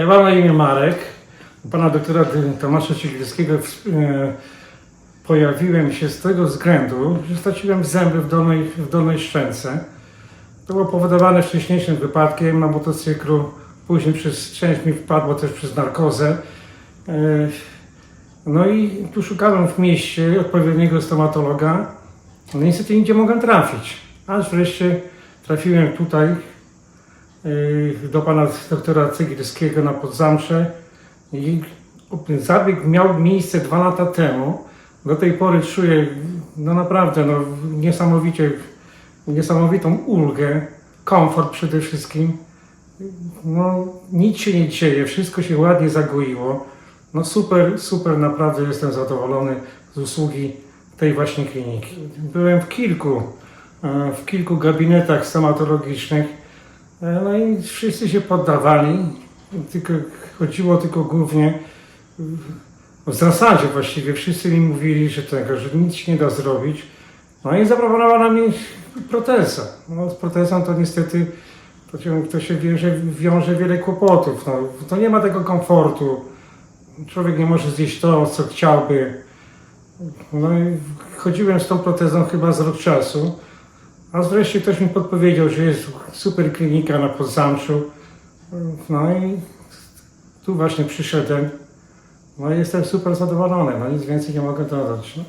Ja mam na imię Marek. Pana doktora Tomasza Cieglińskiego e, pojawiłem się z tego względu, że straciłem zęby w dolnej, w dolnej szczęce. To było powodowane wcześniejszym wypadkiem na motocyklu. Później przez część mi wpadło też przez narkozę. E, No i tu szukałem w mieście odpowiedniego stomatologa. No niestety nigdzie mogłem trafić. Aż wreszcie trafiłem tutaj do pana doktora Cegielskiego na Podzamcze i zabieg miał miejsce dwa lata temu. Do tej pory czuję no naprawdę no, niesamowicie, niesamowitą ulgę, komfort przede wszystkim. No, nic się nie dzieje, wszystko się ładnie zagoiło. No super, super, naprawdę jestem zadowolony z usługi tej właśnie kliniki. Byłem w kilku, e, w kilku gabinetach stomatologicznych, no i wszyscy się poddawali, tylko chodziło tylko głównie, w zasadzie właściwie wszyscy mi mówili, że tego, że nic się nie da zrobić. No i zaproponowano mi protezę. No z protezą to niestety to się wiąże, wiąże wiele kłopotów. No, to nie ma tego komfortu. Człowiek nie może zjeść to, co chciałby. No i chodziłem z tą protezą chyba z rok czasu. A wreszcie ktoś mi podpowiedział, że jest super klinika na Podzamczu. No i tu właśnie przyszedłem. No i jestem super zadowolony. No nic więcej nie mogę dodać. No.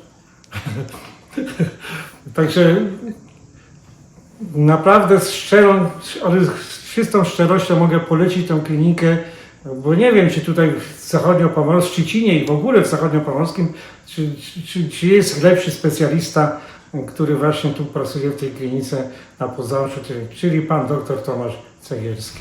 Także naprawdę z szczerą, ale z czystą szczerością mogę polecić tę klinikę, bo nie wiem, czy tutaj w zachodniopomorskim, Szczecinie i w ogóle w zachodniopomorskim, czy, czy, czy jest lepszy specjalista, który właśnie tu pracuje w tej klinice na Poznaniu, czyli, czyli pan doktor Tomasz Cegielski.